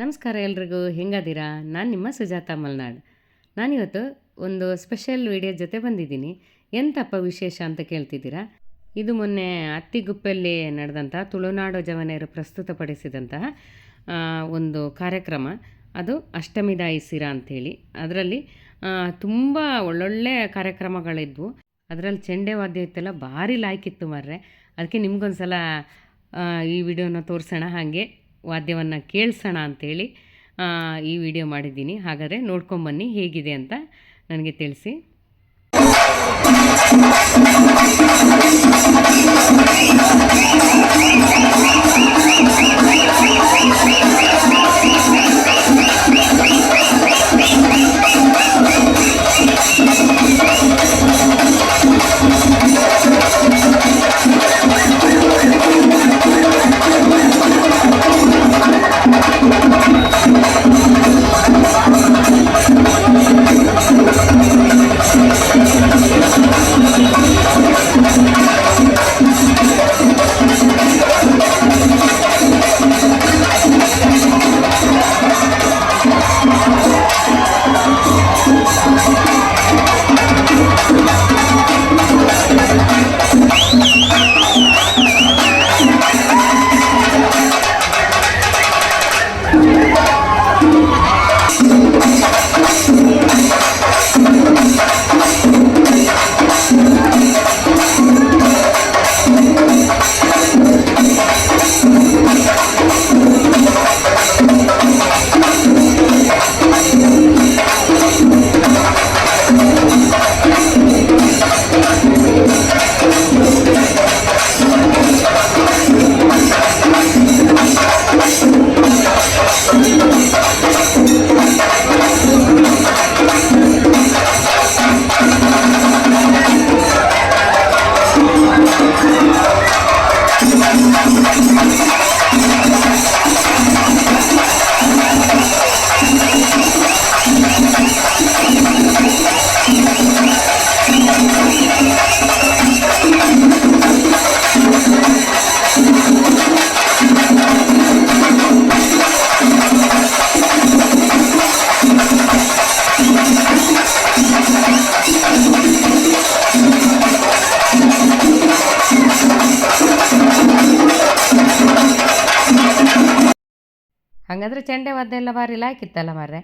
ನಮಸ್ಕಾರ ಎಲ್ರಿಗೂ, ಹೆಂಗದೀರಾ? ನಾನು ನಿಮ್ಮ ಸುಜಾತ ಮಲ್ನಾಡ್. ನಾನಿವತ್ತು ಒಂದು ಸ್ಪೆಷಲ್ ವಿಡಿಯೋ ಜೊತೆ ಬಂದಿದ್ದೀನಿ. ಎಂತಪ್ಪ ವಿಶೇಷ ಅಂತ ಕೇಳ್ತಿದ್ದೀರಾ? ಇದು ಮೊನ್ನೆ ಅತ್ತಿಗುಪ್ಪೆಯಲ್ಲಿ ನಡೆದಂಥ ತುಳುನಾಡು ಜವನೆಯರು ಪ್ರಸ್ತುತಪಡಿಸಿದಂತಹ ಒಂದು ಕಾರ್ಯಕ್ರಮ. ಅದು ಅಷ್ಟಮಿ ದಾಯಿಸಿರ ಅಂಥೇಳಿ. ಅದರಲ್ಲಿ ತುಂಬ ಒಳ್ಳೊಳ್ಳೆ ಕಾರ್ಯಕ್ರಮಗಳಿದ್ವು. ಅದರಲ್ಲಿ ಚೆಂಡೆ ವಾದ್ಯ ಇತ್ತಲ್ಲ ಭಾರಿ ಲಾಯ್ಕಿತ್ತು ಮಾರ್ರೆ. ಅದಕ್ಕೆ ನಿಮ್ಗೊಂದು ಸಲ ಈ ವಿಡಿಯೋನ ತೋರಿಸೋಣ ಹಾಗೆ. ವಾದ್ಯವನ್ನು ಕೇಳಿಸೋಣ ಅಂಥೇಳಿ ಈ ವಿಡಿಯೋ ಮಾಡಿದ್ದೀನಿ. ಹಾಗಾದರೆ ನೋಡ್ಕೊಂಬನ್ನಿ ಹೇಗಿದೆ ಅಂತ ನನಗೆ ತಿಳಿಸಿ. ಹಾಗಾದರೆ ಚೆಂಡೆ ಒದ್ದೆಲ್ಲ ಬಾರಿ ಲೈಕ್ ಇತ್ತಲ್ಲ ಮಾರ್ರೆ?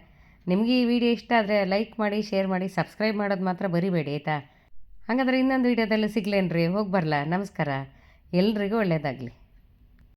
ನಿಮಗೆ ಈ ವಿಡಿಯೋ ಇಷ್ಟ ಆದರೆ ಲೈಕ್ ಮಾಡಿ ಶೇರ್ ಮಾಡಿ ಸಬ್ಸ್ಕ್ರೈಬ್ ಮಾಡೋದು ಮಾತ್ರ ಬರಿಬೇಡಿ ಆಯಿತಾ? ಹಾಗಾದರೆ ಇನ್ನೊಂದು ವಿಡಿಯೋದಲ್ಲಿ ಸಿಗ್ಲೇನ್ರಿ, ಹೋಗಿ ಬರಲಾ? ನಮಸ್ಕಾರ. ಎಲ್ರಿಗೂ ಒಳ್ಳೆಯದಾಗಲಿ